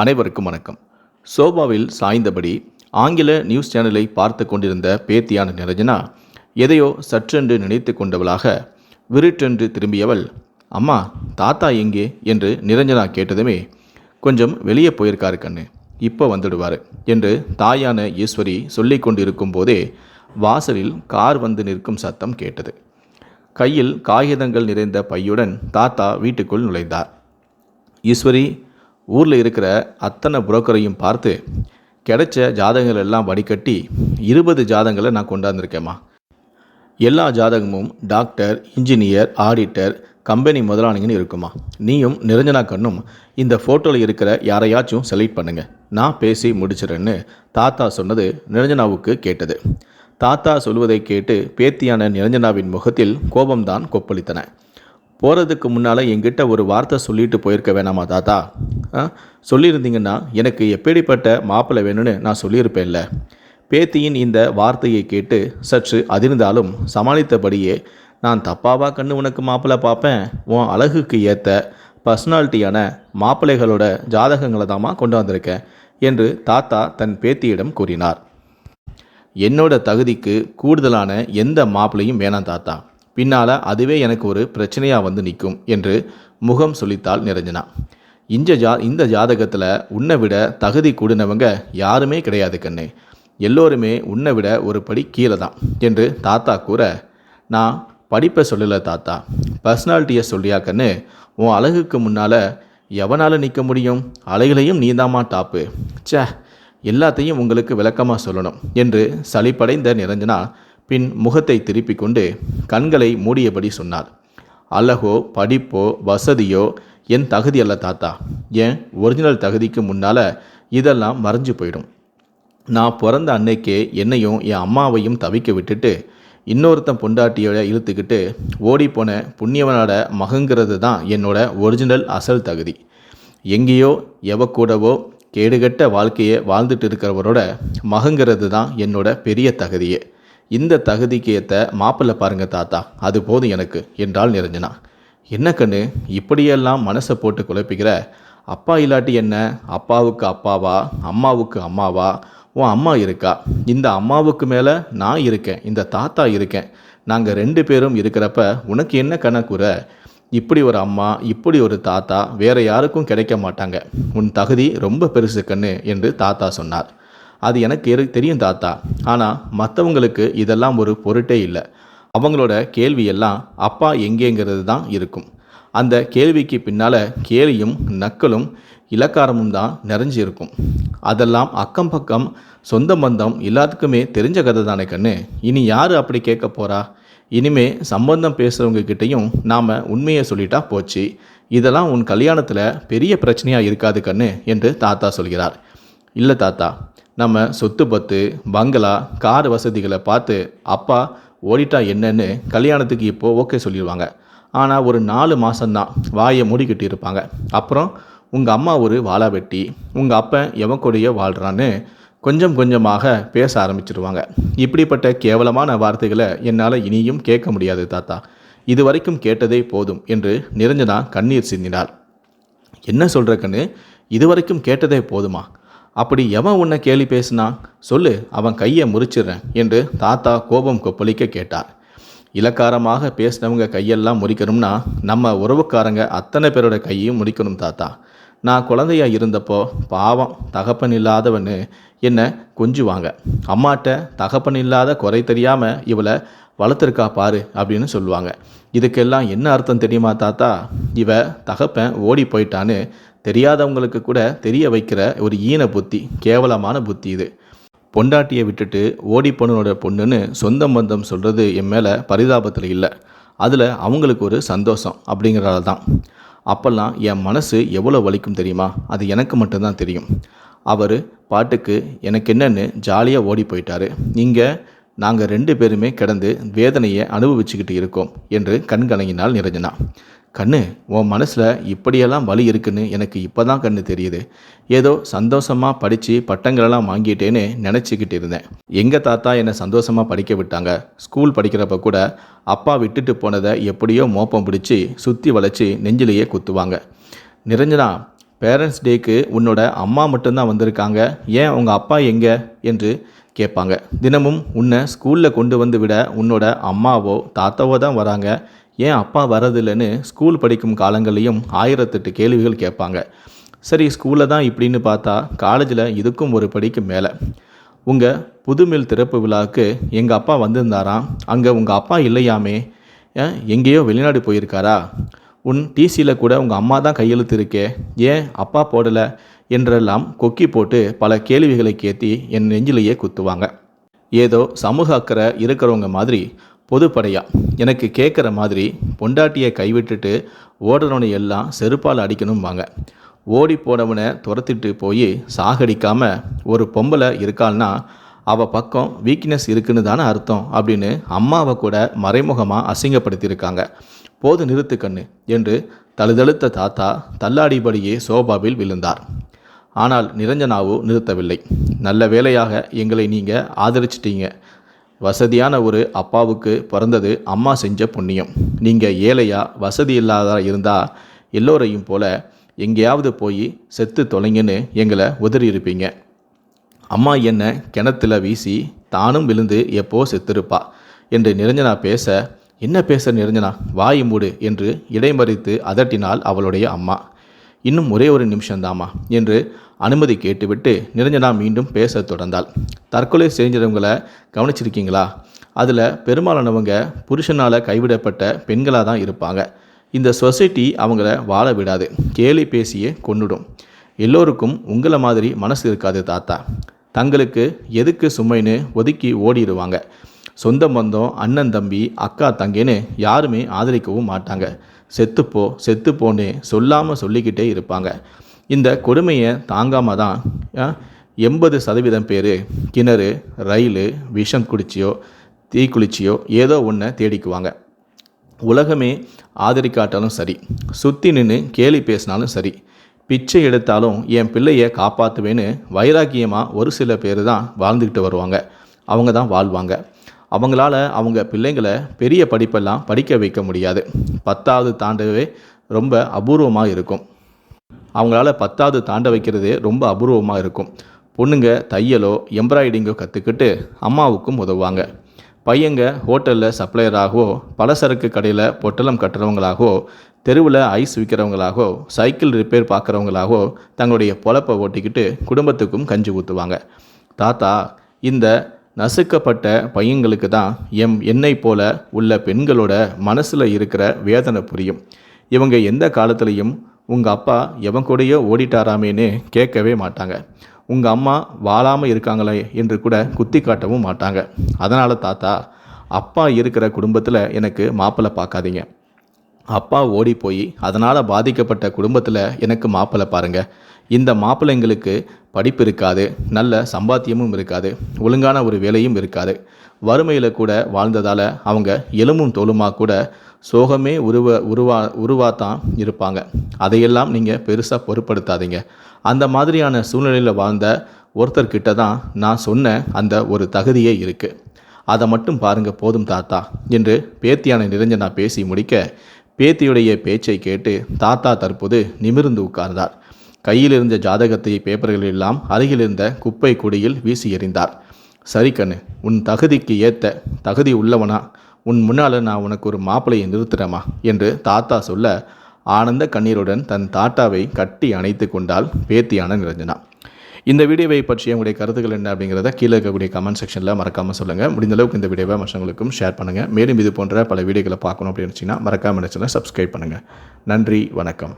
அனைவருக்கும் வணக்கம். சோபாவில் சாய்ந்தபடி ஆங்கில நியூஸ் சேனலை பார்த்து கொண்டிருந்த பேத்தியான நிரஞ்சனா எதையோ சற்றென்று நினைத்து கொண்டவளாக விருட்டென்று திரும்பியவள் அம்மா தாத்தா எங்கே? என்று நிரஞ்சனா கேட்டதுமே கொஞ்சம் வெளியே போயிருக்காரு கண்ணு இப்போ வந்துடுவார் என்று தாயான ஈஸ்வரி சொல்லி கொண்டிருக்கும் போதே வாசலில் கார் வந்து நிற்கும் சத்தம் கேட்டது. கையில் காகிதங்கள் நிறைந்த பையுடன் தாத்தா வீட்டுக்குள் நுழைந்தார். ஈஸ்வரி ஊரில் இருக்கிற அத்தனை புரோக்கரையும் பார்த்து கிடைச்ச ஜாதகங்கள் எல்லாம் வடிகட்டி இருபது ஜாதகங்களை நான் கொண்டாந்துருக்கேம்மா. எல்லா ஜாதகமும் டாக்டர் இன்ஜினியர் ஆடிட்டர் கம்பெனி முதலாளிங்கன்னு இருக்குமா. நீயும் நிரஞ்சனா கண்ணும் இந்த ஃபோட்டோவில் இருக்கிற யாரையாச்சும் செலக்ட் பண்ணுங்க. நான் பேசி முடிச்சிடுறேன்னு தாத்தா சொன்னது நிரஞ்சனாவுக்கு கேட்டது. தாத்தா சொல்வதை கேட்டு பேத்தியான நிரஞ்சனாவின் முகத்தில் கோபம்தான் கொப்பளித்தன. போகிறதுக்கு முன்னால் என்கிட்ட ஒரு வார்த்தை சொல்லிட்டு போயிருக்க வேணாமா தாத்தா? சொல்லியிருந்தீங்கன்னா எனக்கு எப்படிப்பட்ட மாப்பிள்ளை வேணும்னு நான் சொல்லியிருப்பேன்ல. பேத்தியின் இந்த வார்த்தையை கேட்டு சற்று அதிர்ந்தாலும் சமாளித்தபடியே நான் தப்பாவா கண்ணு உனக்கு மாப்பிள்ளை பார்ப்பேன். உன் அழகுக்கு ஏற்ற பர்சனாலிட்டியான மாப்பிள்ளைகளோட ஜாதகங்களை தாம்மா கொண்டு வந்திருக்கேன் என்று தாத்தா தன் பேத்தியிடம் கூறினார். என்னோட தகுதிக்கு கூடுதலான எந்த மாப்பிளையும் வேணாம் தாத்தா. பின்னால் அதுவே எனக்கு ஒரு பிரச்சனையாக வந்து நிற்கும் என்று முகம் சொல்லித்தாள் நிரஞ்சனா இந்த ஜா இந்த ஜாதகத்தில் உன்னை விட தகுதி கூடினவங்க யாருமே கிடையாது கண்ணு. எல்லோருமே உன்னை விட ஒரு படி கீழே தான் என்று தாத்தா கூற நான் படிப்பை சொல்லலை தாத்தா. பர்சனாலிட்டியை சொல்லியா கண்ணு? உன் அழகுக்கு முன்னால் எவனால் நிற்க முடியும்? அழகிலையும் நீதாம்மா டாப்பு. ச்சே எல்லாத்தையும் உங்களுக்கு விளக்கமாக சொல்லணும் என்று சளிப்படைந்த நிரஞ்சனா பின் முகத்தை திருப்பிக் கொண்டு கண்களை மூடியபடி சொன்னார். அழகோ படிப்போ வசதியோ என் தகுதி அல்ல தாத்தா. ஏன் ஒரிஜினல் தகுதிக்கு முன்னால் இதெல்லாம் மறைஞ்சு போயிடும். நான் பிறந்த அன்னைக்கே என்னையும் என் அம்மாவையும் தவிக்க விட்டுட்டு இன்னொருத்தன் பொண்டாட்டியோட இழுத்துக்கிட்டு ஓடிப்போன புண்ணியவனோட மகங்கிறது தான் என்னோட ஒரிஜினல் அசல் தகுதி. எங்கேயோ எவ கூடவோ கேடுகட்ட வாழ்க்கையை வாழ்ந்துட்டு இருக்கிறவரோட மகங்கிறது தான் என்னோட பெரிய தகுதியே. இந்த தகுதிக்கு ஏற்ற மாப்பிள்ளை பாருங்க தாத்தா. அது போதும் எனக்கு. என்றால் நிரஞ்சனா என்ன கண்ணு இப்படியெல்லாம் மனசை போட்டு குழப்பிக்கிற? அப்பா இல்லாட்டி என்ன? அப்பாவுக்கு அப்பாவா? அம்மாவுக்கு அம்மாவா? உன் அம்மா இருக்கா? இந்த அம்மாவுக்கு மேலே நான் இருக்கேன் இந்த தாத்தா இருக்கேன். நாங்கள் ரெண்டு பேரும் இருக்கிறப்ப உனக்கு என்ன கணக்குற இப்படி ஒரு அம்மா இப்படி ஒரு தாத்தா வேற யாருக்கும் கிடைக்க மாட்டாங்க. உன் தகுதி ரொம்ப பெருசு கண்ணு என்று தாத்தா சொன்னார். அது எனக்கு தெரியும் தாத்தா. ஆனால் மற்றவங்களுக்கு இதெல்லாம் ஒரு பொருட்டே இல்லை. அவங்களோட கேள்வி எல்லாம் அப்பா எங்கேங்கிறது தான் இருக்கும். அந்த கேள்விக்கு பின்னால் கேலியும் நக்கலும் இலக்காரமும் தான் நிறைஞ்சு இருக்கும் அதெல்லாம் அக்கம் பக்கம் சொந்த பந்தம் எல்லாத்துக்குமே தெரிஞ்ச கதை தானே கண்ணு? இனி யார் அப்படி கேட்க போகிறா இனிமே சம்பந்தம் பேசுகிறவங்க கிட்டேயும் நாம் உண்மையை சொல்லிட்டா போச்சு. இதெல்லாம் உன் கல்யாணத்தில் பெரிய பிரச்சனையாக இருக்காது கண்ணு என்று தாத்தா சொல்கிறார். இல்லை தாத்தா நம்ம சொத்து பத்து பங்களா கார் வசதிகளை பார்த்து அப்பா ஓடிட்டா என்னன்னு கல்யாணத்துக்கு இப்போது ஓகே சொல்லிடுவாங்க. ஆனால் ஒரு நாலு மாதம்தான் வாயை மூடிக்கிட்டு இருப்பாங்க. அப்புறம் உங்கள் அம்மா ஒரு வாழா வெட்டி உங்கள் அப்பன் எவன் கூடயோ வாழ்கிறான்னு கொஞ்சம் கொஞ்சமாக பேச ஆரம்பிச்சிருவாங்க. இப்படிப்பட்ட கேவலமான வார்த்தைகளை என்னால் இனியும் கேட்க முடியாது தாத்தா. இது வரைக்கும் கேட்டதே போதும் என்று நிரஞ்சனா கண்ணீர் சிந்தினார் என்ன சொல்கிற கண்ணு? இதுவரைக்கும் கேட்டதே போதுமா? அப்படி எவன் உன்னை கேலி பேசினா? சொல்லு அவன் கையை முறிச்சிடுறேன் என்று தாத்தா கோபம் கொப்பளிக்க கேட்டார். இலக்காரமாக பேசினவங்க கையெல்லாம் முறிக்கணும்னா நம்ம உறவுக்காரங்க அத்தனை பேரோட கையையும் முறிக்கணும் தாத்தா. நான் குழந்தையா இருந்தப்போ பாவம் தகப்பன் இல்லாதவன்னு என்னை கொஞ்சுவாங்க. அம்மாட்ட தகப்பன் இல்லாத குறை தெரியாமல் இவளை வளர்த்துருக்கா பாரு அப்படின்னு சொல்லுவாங்க. இதுக்கெல்லாம் என்ன அர்த்தம் தெரியுமா தாத்தா? இவ தகப்பன் ஓடி போயிட்டான்னு தெரியாதவங்களுக்கு கூட தெரிய வைக்கிற ஒரு ஈன புத்தி கேவலமான புத்தி இது. பொண்டாட்டியை விட்டுட்டு ஓடி பொண்ணனோட பொண்ணுன்னு சொந்த பந்தம் சொல்கிறது என் மேலே பரிதாபத்தில் இல்லை. அதில் அவங்களுக்கு ஒரு சந்தோஷம் அப்படிங்கிறதால தான். அப்போல்லாம் என் மனசு எவ்வளோ வலிக்கும் தெரியுமா? அது எனக்கு மட்டும்தான் தெரியும். அவர் பாட்டுக்கு எனக்கு என்னன்னு ஜாலியாக ஓடி போயிட்டாரு. இங்கே நாங்கள் ரெண்டு பேருமே கிடந்து வேதனையை அனுபவிச்சுக்கிட்டு இருக்கோம் என்று கண்கலங்கினால் நிரஞ்சனா கண்ணு உன் மனசில் இப்படியெல்லாம் வலி இருக்குன்னு எனக்கு இப்போ தான் கண்ணு தெரியுது. ஏதோ சந்தோஷமாக படித்து பட்டங்களெல்லாம் வாங்கிட்டேன்னு நினச்சிக்கிட்டு இருந்தேன். எங்கள் தாத்தா என்னை சந்தோஷமாக படிக்க விட்டாங்க. ஸ்கூல் படிக்கிறப்ப கூட அப்பா விட்டுட்டு போனதை எப்படியோ மோப்பம் பிடிச்சி சுற்றி வளைச்சி நெஞ்சிலேயே குத்துவாங்க. நிரஞ்சனா பேரண்ட்ஸ் டேக்கு உன்னோட அம்மா மட்டும்தான் வந்திருக்காங்க. ஏன் உங்கள் அப்பா எங்கே? என்று கேட்பாங்க. தினமும் உன்னை ஸ்கூலில் கொண்டு வந்து விட உன்னோட அம்மாவோ தாத்தாவோ தான் வராங்க. ஏன் அப்பா வரதில்லைன்னு ஸ்கூல் படிக்கும் காலங்களையும் ஆயிரத்தெட்டு கேள்விகள் கேட்பாங்க. சரி ஸ்கூலில் தான் இப்படின்னு பார்த்தா காலேஜில் இதுக்கும் ஒரு படிக்கு மேலே. உங்கள் புதுமில் திறப்பு விழாவுக்கு எங்கள் அப்பா வந்திருந்தாராம். அங்கே உங்கள் அப்பா இல்லையாமே? எங்கேயோ வெளிநாடு போயிருக்காரா? உன் டிசியில் கூட உங்கள் அம்மா தான் கையெழுத்து இருக்கே ஏன் அப்பா போடலை? என்றெல்லாம் கொக்கி போட்டு பல கேள்விகளை கேத்தி என் நெஞ்சிலேயே குத்துவாங்க. ஏதோ சமூக அக்கறை இருக்கிறவங்க மாதிரி பொதுப்படையாக எனக்கு கேட்குற மாதிரி பொண்டாட்டியை கைவிட்டுட்டு ஓடுறவனை எல்லாம் செருப்பால் அடிக்கணும்பாங்க. ஓடி போனவனை துரத்திட்டு போய் சாகடிக்காமல் ஒரு பொம்பளை இருக்காள்னா அவள் பக்கம் வீக்னஸ் இருக்குன்னு தானே அர்த்தம் அப்படின்னு அம்மாவை கூட மறைமுகமாக அசிங்கப்படுத்தியிருக்காங்க. போது நிறுத்து கண்ணு என்று தழுதழுத்த தாத்தா தள்ளாடிபடியே சோபாவில் விழுந்தார். ஆனால் நிரஞ்சனாவோ நிறுத்தவில்லை. நல்ல வேலையாக எங்களை நீங்கள் ஆதரிச்சிட்டீங்க. வசதியான ஒரு அப்பாவுக்கு பிறந்தது அம்மா செஞ்ச புண்ணியம். நீங்கள் ஏழையா வசதி இல்லாத இருந்தால் எல்லோரையும் போல எங்கேயாவது போய் செத்து தொலைங்கன்னு எங்களை உதறி இருப்பீங்க. அம்மா என்ன கிணத்துல வீசி தானும் விழுந்து எப்போ செத்திருப்பா என்று நிரஞ்சனா பேச என்ன பேச நிரஞ்சனா? வாய் மூடு என்று இடைமறித்து அதட்டினாள் அவளுடைய அம்மா. இன்னும் ஒரே ஒரு நிமிஷம்தாம்மா என்று அனுமதி கேட்டுவிட்டு நிரஞ்சனா மீண்டும் பேசத் தொடர்ந்தாள். தற்கொலை செஞ்சவங்களை கவனிச்சிருக்கீங்களா? அதில் பெரும்பாலானவங்க புருஷனால் கைவிடப்பட்ட பெண்களாக தான் இருப்பாங்க. இந்த சொசைட்டி அவங்கள வாழ விடாது. கேலி பேசியே கொண்டுடும் எல்லோருக்கும் உங்களை மாதிரி மனசு இருக்காது தாத்தா. தங்களுக்கு எதுக்கு சுமைன்னு ஒதுக்கி ஓடிடுவாங்க சொந்த பந்தம் அண்ணன் தம்பி அக்கா தங்கின்னு யாருமே ஆதரிக்கவும் மாட்டாங்க. செத்துப்போ செத்துப்போன்னு சொல்லாமல் சொல்லிக்கிட்டே இருப்பாங்க. இந்த கொடுமையை தாங்காமல் தான் எண்பது சதவீதம் பேர் கிணறு ரயில் விஷம் குடிச்சியோ தீக்குளிச்சியோ ஏதோ ஒன்றை தேடிக்குவாங்க. உலகமே ஆதரிக்காட்டாலும் சரி சுற்றி நின்று கேலி பேசினாலும் சரி பிச்சை எடுத்தாலும் என் பிள்ளையை காப்பாற்றுவேன்னு வைராக்கியமாக ஒரு சில பேர் தான் வாழ்ந்துக்கிட்டு வருவாங்க. அவங்க தான் வாழ்வாங்க. அவங்களால அவங்க பிள்ளைங்களை பெரிய படிப்பெல்லாம் படிக்க வைக்க முடியாது. பத்தாவது தாண்டவே ரொம்ப அபூர்வமாக இருக்கும். அவங்களால பத்தாவது தாண்ட வைக்கிறதே ரொம்ப அபூர்வமாக இருக்கும். பொண்ணுங்க தையலோ எம்ப்ராய்டிங்கோ கற்றுக்கிட்டு அம்மாவுக்கும் உதவுவாங்க. பையங்க ஹோட்டலில் சப்ளையராகவோ பலசரக்கு கடையில் பொட்டலம் கட்டுறவங்களாகவோ தெருவில் ஐஸ் விற்கிறவங்களாகவோ சைக்கிள் ரிப்பேர் பார்க்குறவங்களாகவோ தங்களுடைய பொழப்பை ஓட்டிக்கிட்டு குடும்பத்துக்கும் கஞ்சி ஊற்றுவாங்க தாத்தா இந்த நசுக்கப்பட்ட பையங்களுக்கு தான் எம் என்னை போல உள்ள பெண்களோட மனசில் இருக்கிற வேதனை புரியும். இவங்க எந்த காலத்துலேயும் உங்கள் அப்பா எவன் கூடயோ ஓடிட்டாராமேன்னு கேட்கவே மாட்டாங்க. உங்கள் அம்மா வாழாமல் இருக்காங்களே என்று கூட குத்தி காட்டவும் மாட்டாங்க. அதனால் தாத்தா அப்பா இருக்கிற குடும்பத்தில் எனக்கு மாப்பிள்ளை பார்க்காதீங்க. அப்பா ஓடி போய் அதனால் பாதிக்கப்பட்ட குடும்பத்தில் எனக்கு மாப்பிள்ளை பாருங்கள் இந்த மாப்பிள்ளைங்களுக்கு படிப்பு இருக்காது நல்ல சம்பாத்தியமும் இருக்காது ஒழுங்கான ஒரு வேலையும் இருக்காது. வறுமையில் கூட வாழ்ந்ததால் அவங்க எலும்பும் தோலுமாக கூட சோகமே உருவ உருவா உருவாத்தான் இருப்பாங்க. அதையெல்லாம் நீங்கள் பெருசாக பொருட்படுத்தாதீங்க. அந்த மாதிரியான சூழ்நிலையில் வாழ்ந்த ஒருத்தர்கிட்ட தான் நான் சொன்ன அந்த ஒரு தகுதியே இருக்குது அதை மட்டும் பாருங்க போதும் தாத்தா என்று பேத்தியான நிரஞ்சனா பேசி முடிக்க பேத்தியுடைய பேச்சை கேட்டு தாத்தா தற்போது நிமிர்ந்து உட்கார்ந்தார். கையில் இருந்த ஜாதகத்தை பேப்பர்கள் எல்லாம் அருகில் இருந்த குப்பை குடியில் வீசி எறிந்தார். சரி கண்ணு உன் தகுதிக்கு ஏற்ற தகுதி உள்ளவனா? உன் முன்னால் நான் உனக்கு ஒரு மாப்பிளையை நிறுத்துறேமா என்று தாத்தா சொல்ல ஆனந்த கண்ணீருடன் தன் தாத்தாவை கட்டி அணைத்து கொண்டால் பேத்தியான நிரஞ்சனா இந்த வீடியோவை பற்றிய உங்களுடைய கருத்துக்கள் என்ன அப்படிங்கிறத கீழே இருக்கக்கூடிய கமெண்ட் செக்ஷனில் மறக்காமல் சொல்லுங்கள் முடிந்த அளவுக்கு இந்த வீடியோவை மற்றவங்களுக்கும் ஷேர் பண்ணுங்கள் மேலும் இது போன்ற பல வீடியோக்களை பார்க்கணும் அப்படின்னு வச்சிங்கன்னா மறக்காமல் நினச்சினா சப்ஸ்கிரைப் பண்ணுங்கள் நன்றி வணக்கம்.